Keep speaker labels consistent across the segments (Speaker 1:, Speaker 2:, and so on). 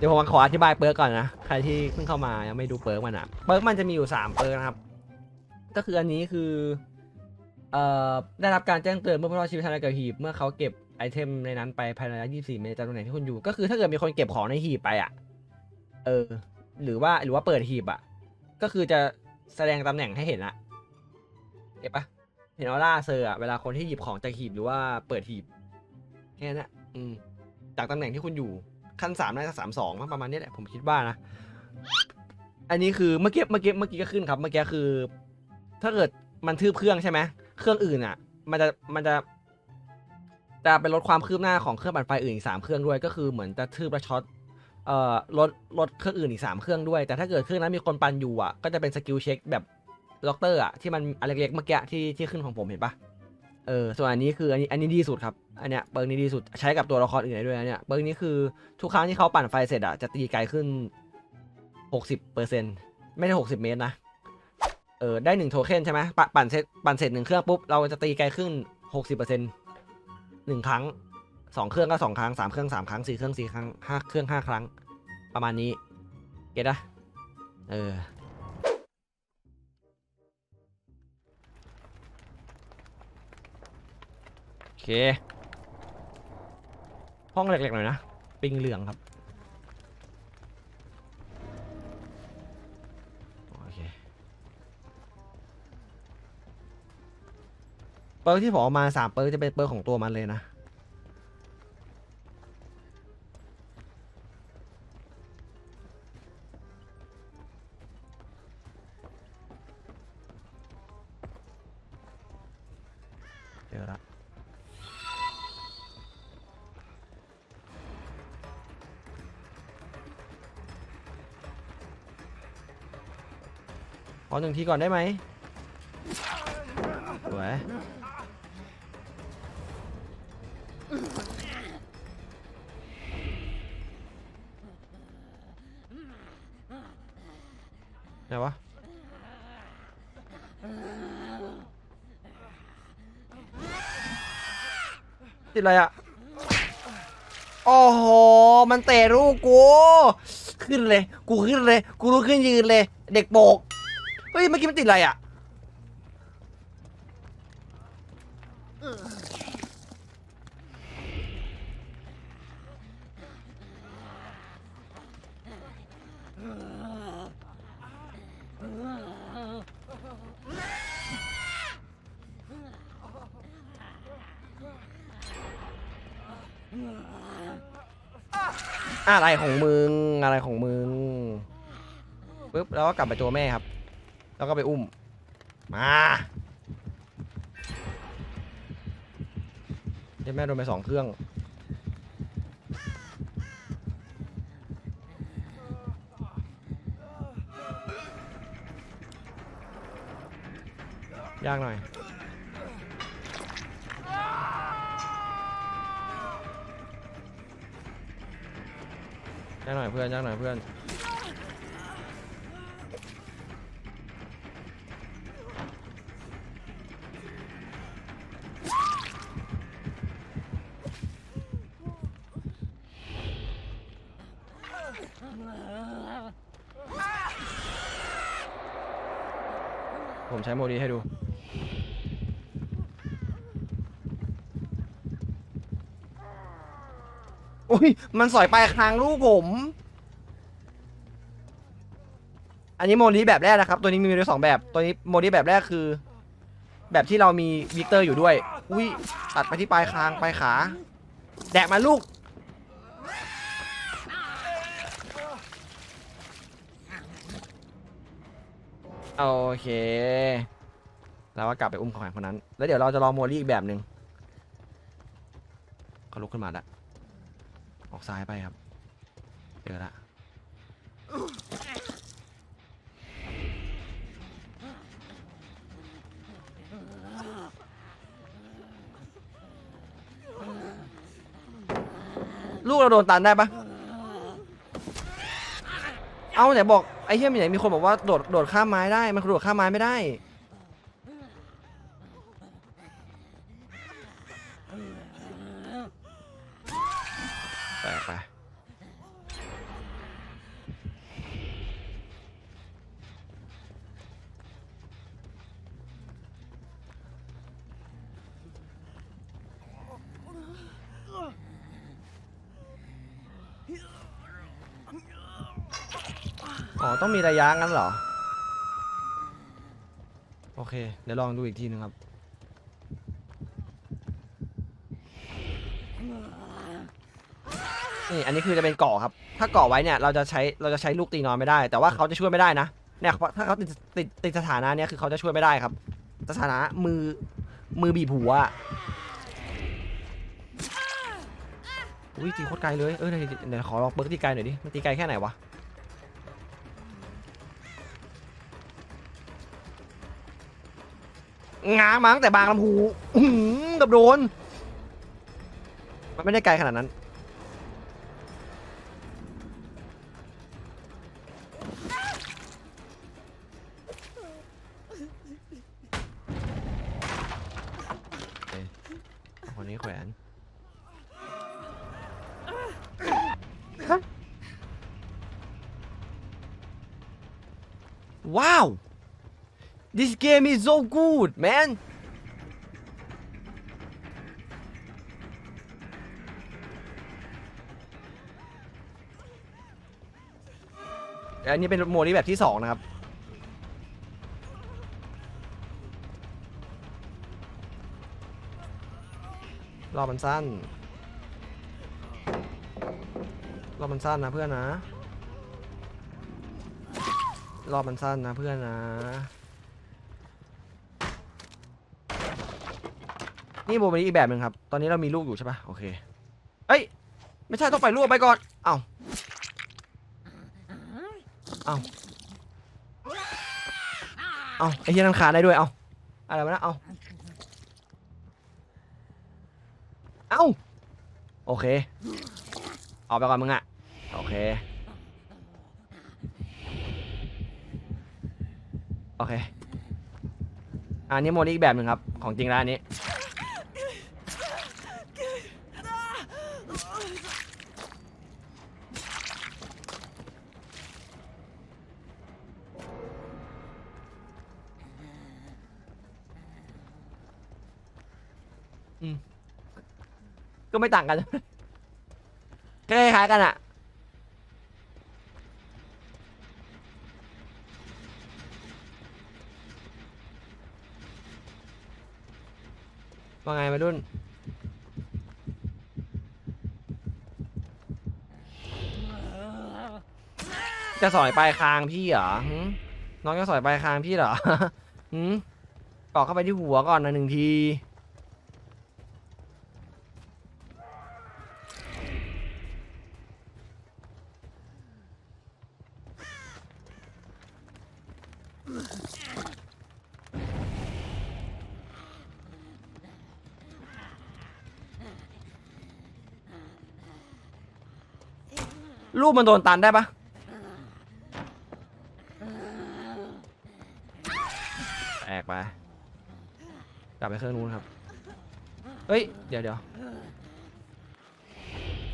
Speaker 1: เดี๋ยวผมขออธิบายเปิร์กก่อนนะ ใครที่เพิ่งเข้ามายังไม่ดูเปิร์กมันอะ เปิร์กมันจะมีอยู่ 3 เปิร์กนะครับ ก็คืออันนี้คือเอ่อได้รับการแจ้งเตือนเมื่อผู้รอดชีวิตทางในกระหีบ เมื่อเขาเก็บไอเทมในนั้นไปภายในระยะ24เมตรจากตำแหน่งที่คุณอยู่ ก็คือถ้าเกิดมีคนเก็บของในหีบไปอะ เออ หรือว่าหรือว่าเปิดหีบอะ ก็คือจะแสดงตำแหน่งให้เห็นอะเก็บปะเห็นออร่าเซอร์อะเวลาคนที่หยิบของจากหีบหรือว่าเปิดหีบแค่นั้นอืมจากตำแหน่งที่คุณอยู่ ขั้นสามน่าจะสามสองประมาณนี้แหละผมคิดว่านะ อันนี้คือเมื่อกี้เมื่อกี้เมื่อกี้ก็ขึ้นครับ เมื่อกี้คือ ถ้าเกิดมันทืบเครื่องใช่ไหมเครื่องอื่นอะ มันจะมันจะจะเป็นลดความคืบหน้าของเครื่องปั่นไฟอื่นอีกสามเครื่องด้วยก็คือเหมือนจะทืบและช็อตเอ่อลดลดเครื่องอื่นอีกสามเครื่องด้วย แต่ถ้าเกิดเครื่องนั้นมีคนปั่นอยู่อะก็จะเป็นสกิลเช็คแบบล็อกเตอร์อะที่มันอันเล็กๆเมื่อกี้ที่ที่ขึ้นของผมเห็นปะ เออส่วนอันนี้คืออันนี้อันนี้ดีสุดครับ อันเนี้ยเบิร์กนี้ดีสุดใช้กับตัวละครอื่นได้ด้วยนะเนี่ยเบิร์กนี้คือทุกครั้งที่เขาปั่นไฟเสร็จอะจะตีไกลขึ้น 60เปอร์เซ็นต์ไม่ได้ 60 เมตรนะเออได้หนึ่งโทเค็นใช่ไหมปปั่นเสร็จปั่นเสร็จหนึ่งเครื่องปุ๊บเราจะตีไกลขึ้น 60เปอร์เซ็นต์หนึ่งครั้งสองเครื่องก็สองครั้งสามเครื่องสามครั้งสี่เครื่องสี่ครั้งห้าเครื่องห้าครั้ง ประมาณนี้เก็ตนะเออ เค ห้องเล็กๆหน่อยนะ ปิงเหลืองครับ โอเค เปิร์กที่ผมเอามาสามเปิร์กจะเป็นเปิร์กของตัวมันเลยนะ หนึ่งทีก่อนได้ไหมสวยไหนวะติดอะไรอะ โอ้โห มันเตะลูกกู ขึ้นเลย กูขึ้นเลย กูลุกขึ้นยืนเลย เด็กโบก เฮ้ยเมื่อกี้มันติดอะไรอะอะไรของมึงอะไรของมึงปุ๊บแล้วก็กลับไปตัวแม่ครับ แล้วก็ไปอุ้ม มาเดี๋ยวแม่โดนไปสองเครื่อง ยากหน่อย ยากหน่อยเพื่อน ยากหน่อยเพื่อน ช้โมดีให้ดู โอ้ย มันสอยปลายคางลูกผม อันนี้โมดีแบบแรกนะครับ ตัวนี้มีด้วยสองแบบ ตัวนี้โมดีแบบแรกคือ แบบที่เรามีวิกเตอร์อยู่ด้วย อุ้ยตัดไปที่ปลายคางปลายขา แดกมาลูก โอเคเราก็กลับไปอุ้มของคนนั้น แล้วเดี๋ยวเราจะลองโมลี่อีกแบบหนึ่งเขาลุกขึ้นมาแล้วออกซ้ายไปครับ เจอละลูกเราโดนตันได้ปะ เอาไหนบอกไอ้เหี้ยมีไหนมีคนบอกว่าโดดโดดข้ามไม้ได้มันโดดข้ามไม้ไม่ได้ ต้องมีระยะงั้นเหรอ โอเค เดี๋ยวลองดูอีกทีนึงครับ นี่ อันนี้คือจะเป็นเกาะครับ ถ้าเกาะไว้เนี่ย เราจะใช้ เราจะใช้ลูกตีนอนไม่ได้ แต่ว่าเขาจะช่วยไม่ได้นะ เนี่ยเพราะถ้าเขาติดติดติดสถานะเนี่ย คือเขาจะช่วยไม่ได้ครับ สถานะมือ มือบีบหัวอุ้ยตีโคตรไกลเลย เออเดี๋ยวเดี๋ยวขอลองเบิร์กตีไกลหน่อยดิ มันตีไกลแค่ไหนวะ ง้างมาตั้งแต่บางลำพูอื้อหือกับโดน มันไม่ได้ไกลขนาดนั้น คนนี้แขวน ว้าว This game is so good man อันนี้เป็นโมดที่แบบที่สองนะครับ รอบมันสั้น รอบมันสั้นนะเพื่อนนะ รอบมันสั้นนะเพื่อนนะ นี่โมเป็นอีกแบบหนึ่งครับ ตอนนี้เรามีลูกอยู่ใช่ปะโอเค เอ้ย ไม่ใช่ต้องไปลูกไปก่อน เอ้า เอ้า เอ้าไอ้เหี้ยนั่นขาได้ด้วย เอ้า อะไรวะนะ เอ้า เอ้า โอเคเอาไปก่อนมึงอะโอเค โอเคอันนี้โมดอีกแบบหนึ่งครับ ของจริงแล้วอันนี้ ก็ไม่ต่างกันแค่คล้ายๆกันอะว่าไงมาดุนจะสอยปลายคางพี่เหรอหึน้องจะสอยปลายคางพี่เหรอหืมกอกเข้าไปที่หัวก่อนนะหนึ่งที ลูกมันโดนตันได้ปะแตกไป กลับไปเครื่องนู้นครับ เฮ้ย เดี๋ยวเดี๋ยว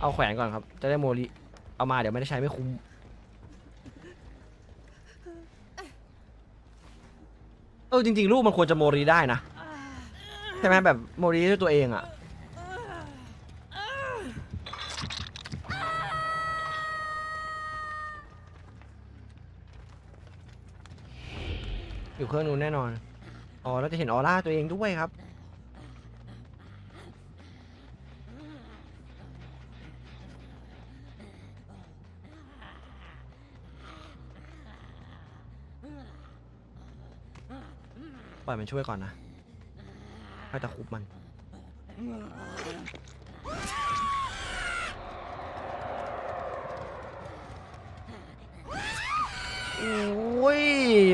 Speaker 1: เอาแขวนก่อนครับ จะได้โมริเอามาเดี๋ยวไม่ได้ใช้ไม่คุ้ม ออจริงๆลูกมันควรจะโมริได้นะใช่ไหมแบบโมริด้วยตัวเองอะอยู่เครื่องนู้นแน่นอนอ๋อเราจะเห็นออร่าตัวเองด้วยครับ ปล่อยมันช่วยก่อนนะค่อยตะคุบมัน โอ้ย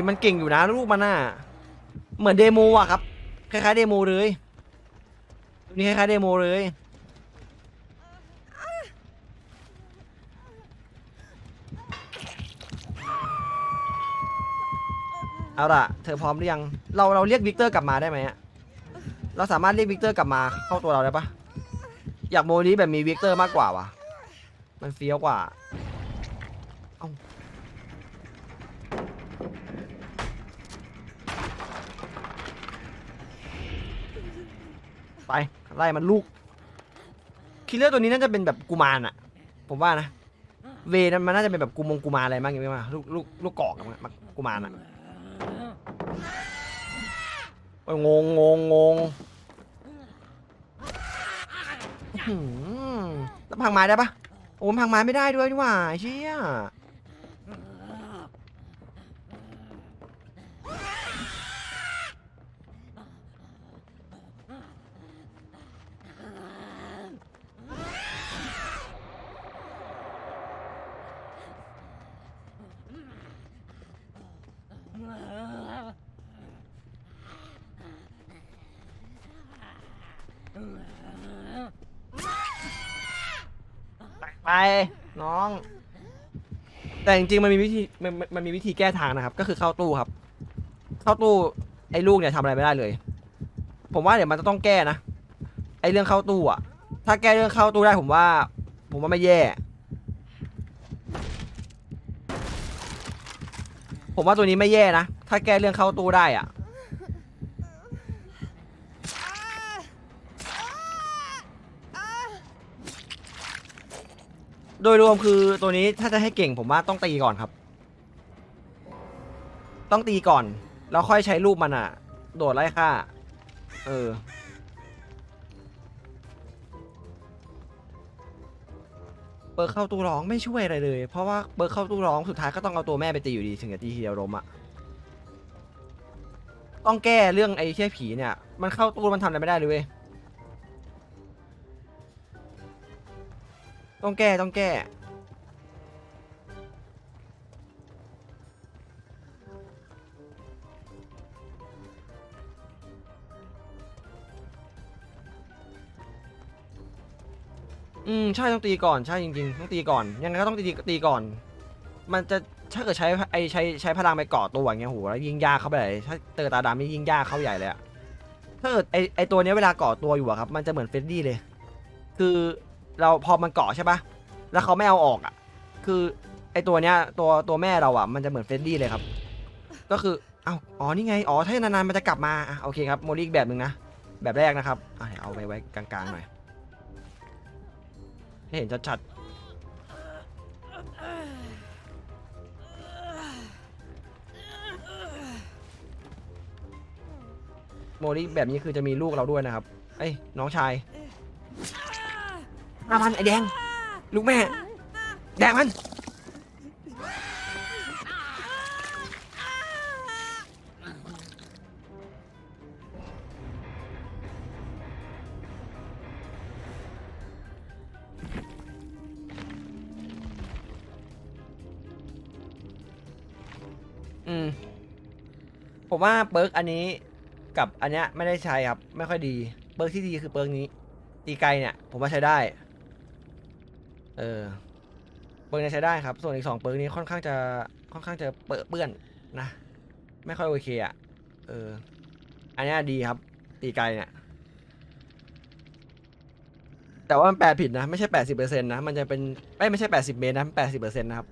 Speaker 1: มันเก่งอยู่นะลูกมันน่ะ เหมือนเดโมอะครับ คล้ายๆเดโมเลย นี่คล้ายๆเดโมเลย เอาล่ะ เธอพร้อมหรือยัง เราเราเรียกวิกเตอร์กลับมาได้ไหมอะเราสามารถเรียกวิกเตอร์กลับมาเข้าตัวเราได้ปะอยากโมนี้แบบมีวิกเตอร์มากกว่าวะมันเฟี้ยวกว่าเอาไปไล่มันลูก คิลเลอร์ตัวนี้น่าจะเป็นแบบกุมารอะผมว่านะ เวนั้นมันน่าจะเป็นแบบกุมงกุมารอะไรบ้างอย่างเงี้ยมั้ยลูกลูกลูกกอกอะมั้งมั้งกุมารอะ โอ้ยงงงงงงอื้อหือแล้วพังไม้ได้ปะโอ้มันพังไม้ไม่ได้ด้วยนี่หว่าเชี่ย ไปน้อง แต่จริงๆมันมีวิธีมันมันมันมีวิธีแก้ทางนะครับ ก็คือเข้าตู้ครับ เข้าตู้ไอ้ลูกเนี่ยทำอะไรไม่ได้เลย ผมว่าเดี๋ยวมันจะต้องแก้นะไอ้เรื่องเข้าตู้อะถ้าแก้เรื่องเข้าตู้ได้ผมว่า ผมว่าไม่แย่ ผมว่าตัวนี้ไม่แย่นะถ้าแก้เรื่องเข้าตู้ได้อะ โดยรวมคือตัวนี้ถ้าจะให้เก่งผมว่าต้องตีก่อนครับ ต้องตีก่อน แล้วค่อยใช้รูปมันอะโดดไล่ฆ่า เออ เปิร์เข้าตู้ร้องไม่ช่วยอะไรเลย เพราะว่าเปิร์เข้าตู้ร้องสุดท้ายก็ต้องเอาตัวแม่ไปตีอยู่ดีถึงจะตีทีเดียวล้มอะต้องแก้เรื่องไอ้เชี่ยผีเนี่ย มันเข้าตู้มันทำอะไรไม่ได้เลยเว้ย ต้องแก้ต้องแก้ อืมใช่ต้องตีก่อนใช่จริง ๆ ต้องตีก่อนยังไงก็ต้องตีตีก่อน มันจะถ้าเกิดใช้ไอใช้ใช้พลังไปเกาะตัวอย่างเงี้ยโหแล้วยิงยากเข้าไปเลยถ้าเจอตาดำนี่ยิงยากเข้าใหญ่เลยอะถ้าเกิดไอไอตัวเนี้ยเวลาเกาะตัวอยู่อะครับ มันจะเหมือนเฟรดดี้เลย คือ เราพอมันเกาะใช่ปะแล้วเขาไม่เอาออกอะ คือไอตัวเนี้ยตัวตัวแม่เราอะมันจะเหมือนเฟรดดี้เลยครับ ก็คือเอ้าอ๋อนี่ไงอ๋อถ้านานๆมันจะกลับมาอะโอเคครับโมลี่อีกแบบหนึ่งนะแบบแรกนะครับอะเดี๋ยวเอาไปไว้กลางๆหน่อยให้เห็นชัดๆโมลี่แบบนี้คือจะมีลูกเราด้วยนะครับ เอ้ยน้องชาย มามันไอแดง ลูกแม่ แดงมัน อืม ผมว่าเปิร์กอันนี้กับอันเนี้ยไม่ได้ใช้ครับ ไม่ค่อยดี เปิร์กที่ดีคือเปิร์กนี้ ตีไกลเนี่ย ผมว่าใช้ได้ เออเปิร์กเนี้ใช้ได้ครับ ส่วนอีกสองเปิร์กนี้ค่อนข้างจะค่อนข้างจะเปื้อนเปื้อนนะ ไม่ค่อยโอเคอะ เออ อันนี้ดีครับ ตีไกลเนี่ย แต่ว่ามันแปลผิดนะ ไม่ใช่แปดสิบเปอร์เซ็นต์นะ มันจะเป็นไม่ไม่ใช่แปดสิบเมตรนะแปดสิบเปอร์เซ็นต์นะครับ